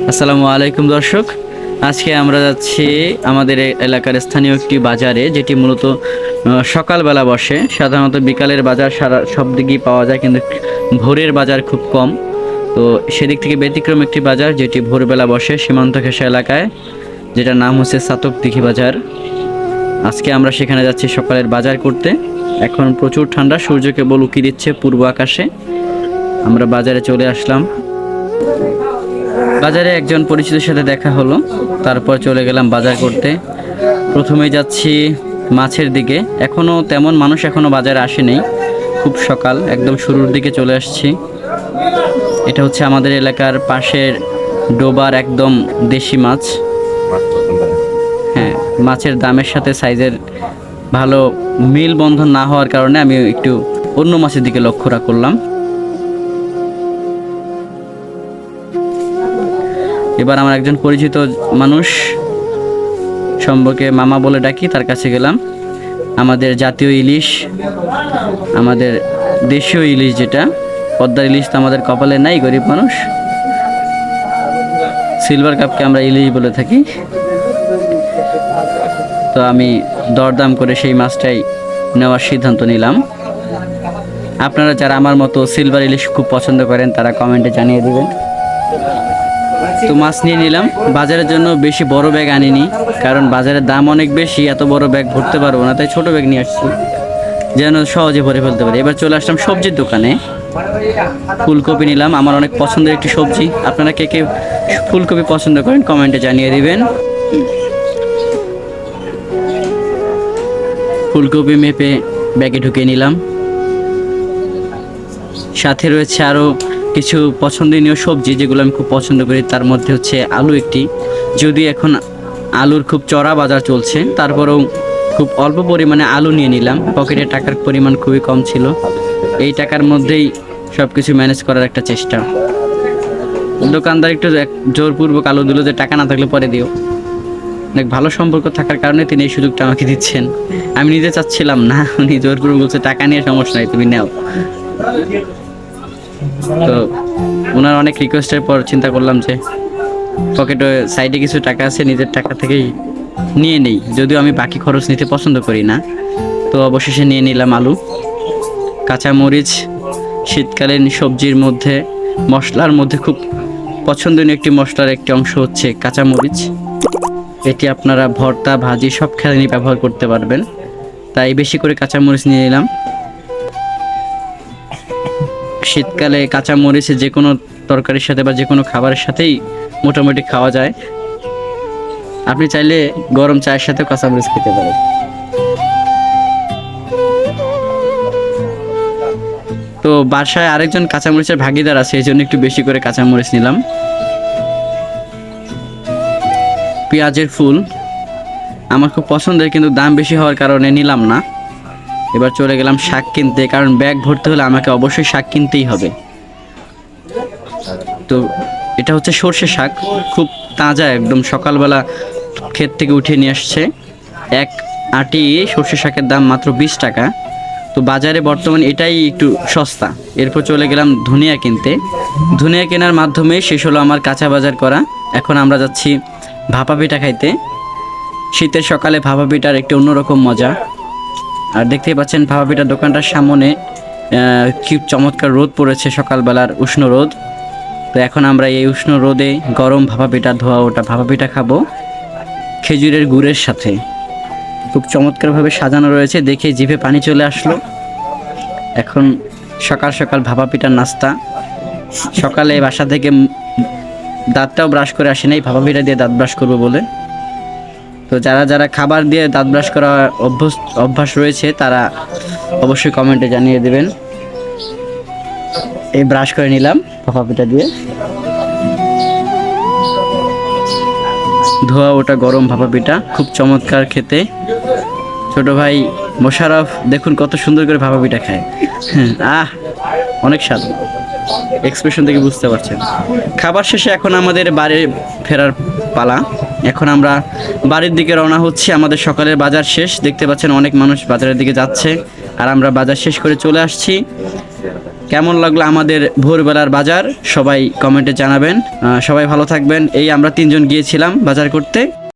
আসসালামু আলাইকুম দর্শক। আজকে আমরা যাচ্ছি আমাদের এলাকার স্থানীয় একটি বাজারে, যেটি মূলত সকালবেলা বসে। সাধারণত বিকালের বাজার সারা সব দিকেই পাওয়া যায়, কিন্তু ভোরের বাজার খুব কম। তো সেদিক থেকে ব্যতিক্রম একটি বাজার, যেটি ভোরবেলা বসে সীমান্ত ঘেঁষা এলাকায়, যেটার নাম হচ্ছে সাতক দিঘি বাজার। আজকে আমরা সেখানে যাচ্ছি সকালের বাজার করতে। এখন প্রচুর ঠান্ডা সূর্য কেবল উকি দিচ্ছে পূর্ব আকাশে। আমরা বাজারে চলে আসলাম। বাজারে একজন পরিচিতের সাথে দেখা হলো। তারপর চলে গেলাম বাজার করতে। প্রথমে যাচ্ছি মাছের দিকে। এখনও তেমন মানুষ এখনও বাজারে আসেনি। খুব সকাল, একদম শুরুর দিকে চলে আসছি। এটা হচ্ছে আমাদের এলাকার পাশের ডোবার একদম দেশি মাছ। হ্যাঁ মাছের দামের সাথে সাইজের ভালো মিল বন্ধন না হওয়ার কারণে আমি একটু অন্য মাছের দিকে লক্ষ্য করলাম। এবার আমার একজন পরিচিত মানুষ সম্পর্কে মামা বলে ডাকি, তার কাছে গেলাম। আমাদের জাতীয় ইলিশ, আমাদের দেশীয় ইলিশ যেটা, পদ্মার ইলিশ তো আমাদের কপালে নাই, গরিব মানুষ। সিলভার কাপকে আমরা ইলিশ বলে থাকি। তো আমি দরদাম করে সেই মাছটাই নেওয়ার সিদ্ধান্ত নিলাম। আপনারা যারা আমার মতো সিলভার ইলিশ খুব পছন্দ করেন, তারা কমেন্টে জানিয়ে দেবেন। তো মাছ নিয়ে নিলাম। বাজারের জন্য বেশি বড় ব্যাগ আনিনি, কারণ বাজারের দাম অনেক বেশি, এত বড় ব্যাগ ভরতে পারব না, তাই ছোট ব্যাগ নিয়ে আসছি। যেন সহজে ভরে ফেলতে পারি। এবার চলে আসলাম সবজির দোকানে। ফুলকপি নিলাম, আমার অনেক পছন্দের একটি সবজি। আপনারা কে কে ফুলকপি পছন্দ করেন, কমেন্টে জানিয়ে দিবেন। ফুলকপি মেপে ব্যাগে ঢুকিয়ে নিলাম। সাথে রয়েছে আরও কিছু পছন্দনীয় সবজি যেগুলো আমি খুব পছন্দ করি, তার মধ্যে হচ্ছে আলু একটি। যদি এখন আলুর খুব চড়া বাজার চলছে, তারপরেও খুব অল্প পরিমাণে আলু নিয়ে নিলাম। পকেটে টাকার পরিমাণ খুবই কম ছিল। এই টাকার মধ্যেই সব কিছু ম্যানেজ করার একটা চেষ্টা। দোকানদার একটু এক- জোরপূর্বক আলু দিল যে টাকা না থাকলে পরে দিও। অনেক ভালো সম্পর্ক থাকার কারণে তিনি এই সুযোগটা আমাকে দিচ্ছেন। আমি নিজে চাচ্ছিলাম না, উনি জোরপূর্বক বলছে, টাকা নিয়ে সমস্যা নাই, তুমি নাও। তো ওনার অনেক রিকোয়েস্টের পর চিন্তা করলাম যে পকেটে সাইডে কিছু টাকা আছে নিজের টাকা থেকেই নিয়ে নেই। যদিও আমি বাকি খরচ নিতে পছন্দ করি না। তো অবশেষে নিয়ে নিলাম আলু কাঁচামরিচ শীতকালীন সবজির মধ্যে মশলার মধ্যে খুব পছন্দনীয় একটি মশলার একটি অংশ হচ্ছে কাঁচামরিচ। এটি আপনারা ভর্তা ভাজি সব খেলানি ব্যবহার করতে পারবেন। তাই বেশি করে কাঁচামরিচ নিয়ে নিলাম। শীতকালে কাঁচা মরিচে যে কোনো তরকারির সাথে বা যে কোনো খাবারের সাথেই মোটামুটি খাওয়া যায়। আপনি চাইলে গরম চায়ের সাথে কাঁচা মরিচ খেতে পারেন। তো বাসায় আরেকজন কাঁচামরিচের ভাগিদার আছে, এই জন্য একটু বেশি করে কাঁচামরিচ নিলাম। পেঁয়াজের ফুল, আমার খুব পছন্দের, কিন্তু দাম বেশি হওয়ার কারণে নিলাম না। এবার চলে গেলাম শাক কিনতে, কারণ ব্যাগ ভরতে হলে আমাকে অবশ্যই শাক কিনতেই হবে। তো এটা হচ্ছে সর্ষে শাক, খুব তাজা একদম, সকালবেলা ক্ষেত থেকে উঠিয়ে নিয়ে আসছে। এক আটি সর্ষে শাকের দাম মাত্র বিশ টাকা। তো বাজারে বর্তমানে এটাই একটু সস্তা। এরপর চলে গেলাম ধনিয়া কিনতে। ধনিয়া কেনার মাধ্যমে শেষ হলো আমার কাঁচা বাজার করা। এখন আমরা যাচ্ছি ভাপা পিঠা খাইতে। শীতের সকালে ভাপা পিঠার একটি অন্যরকম মজা। আর দেখতেই পাচ্ছেন ভাপা পিঠার দোকানটার সামনে কি চমৎকার রোদ পড়েছে সকালবেলার উষ্ণ রোদ। তো এখন আমরা এই উষ্ণ রোদে গরম ভাপা পিঠা ধোয়া ওটা ভাপা পিঠা খাব খেজুরের গুড়ের সাথে। খুব চমৎকারভাবে সাজানো রয়েছে, দেখে জিভে পানি চলে আসলো। এখন সকাল সকাল ভাপা পিঠার নাস্তা। সকালে বাসা থেকে দাঁতটাও ব্রাশ করে আসি নাই পিঠা দিয়ে দাঁত ব্রাশ করব বলে। তো যারা যারা খাবার দিয়ে দাঁত ব্রাশ করা অভ্যস অভ্যাস রয়েছে, তারা অবশ্যই কমেন্টে জানিয়ে দেবেন। এই ব্রাশ করে নিলাম ভাপা পিঠা দিয়ে। ধোয়া ওটা গরম ভাপা পিঠা, খুব চমৎকার খেতে। ছোট ভাই মোশারফ দেখুন কত সুন্দর করে ভাপা পিঠা খায়। আহ, অনেক স্বাদ। এক্সপ্রেশন থেকে বুঝতে পারছেন। খাবার শেষে এখন আমাদের বাড়ি ফেরার পালা। এখন আমরা বাড়ির দিকে রওনা হচ্ছি, আমাদের সকালের বাজার শেষ। দেখতে পাচ্ছেন অনেক মানুষ বাজারের দিকে যাচ্ছে। আর আমরা বাজার শেষ করে চলে আসছি। কেমন লাগল আমাদের ভোরবেলার বাজার? সবাই কমেন্টে জানাবেন। সবাই ভালো থাকবেন। এই আমরা তিনজন গিয়েছিলাম বাজার করতে।